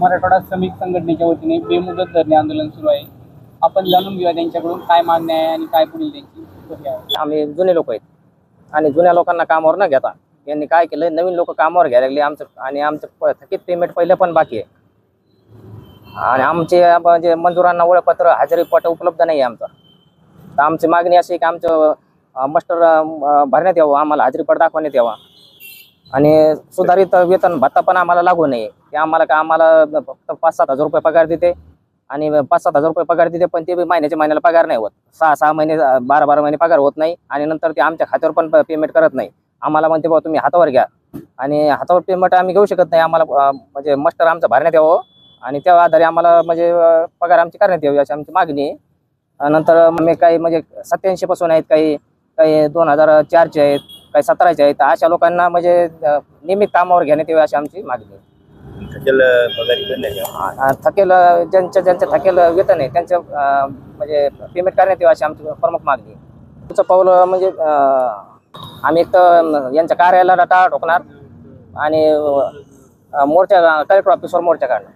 मराठवाडा श्रमिक संघटनेच्या वतीने बेमुदत धरणे आंदोलन सुरू आहे. आपण जाणून घेऊया त्यांच्याकडून काय मागणी आहे आणि काय पुढील त्यांची प्रक्रिया आहे. आम्ही जुने लोक आहेत. आणि जुन्या लोकांना कामावर न घेता यांनी काय केलं? नवीन लोक कामावर घ्यायला लागले. आमचं आणि आमचं प- थकीत पेमेंट पहिलं पण बाकी आहे. आणि आमचे म्हणजे मजुरांना ओळखपत्र हजेरी पट उपलब्ध नाही आहे आमचं. तर आमची मागणी अशी आहे की आमचं मस्टर भरण्यात यावं. आम्हाला हजेरी पट दाखवण्यात यावा. आणि सुधारित वेतन भत्ता पण आम्हाला लागू नये. ते आम्हाला का आम्हाला फक्त पाच सात हजार रुपये पगार देते. आणि पाच सात हजार रुपये पगार देते पण ते महिन्याच्या महिन्याला पगार नाही होत. सहा सहा महिने बारा बारा महिने पगार होत नाही आणि नंतर ते आमच्या खात्यावर पण पेमेंट करत नाही. आम्हाला म्हणते बाबा तुम्ही हातावर घ्या. आणि हातावर पेमेंट आम्ही घेऊ शकत नाही. आम्हाला म्हणजे मस्टर आमचं भरण्यात यावं. आणि त्या आधारे आम्हाला म्हणजे पगार आमची करण्यात यावी अशी आमची मागणी आहे. नंतर मी काही म्हणजे सत्याऐंशी पासून आहेत काही काही दोन हजार चारचे आहेत. काही सतराचे आहेत. अशा लोकांना म्हणजे नियमित कामावर घेण्यात यावी अशी आमची मागणी आहे. थकेल थकेल ज्यांच्या ज्यांचं थकेल वेतन आहे त्यांचं म्हणजे पेमेंट करण्यात यावं अशी आमची प्रमुख मागणी आहे. तुमचं पाऊल म्हणजे अं, आम्ही एक तर यांच्या कार्यालयाला टाळा ठोकणार आणि अं, मोर्चा कलेक्टर ऑफिसवर मोर्चा काढणार.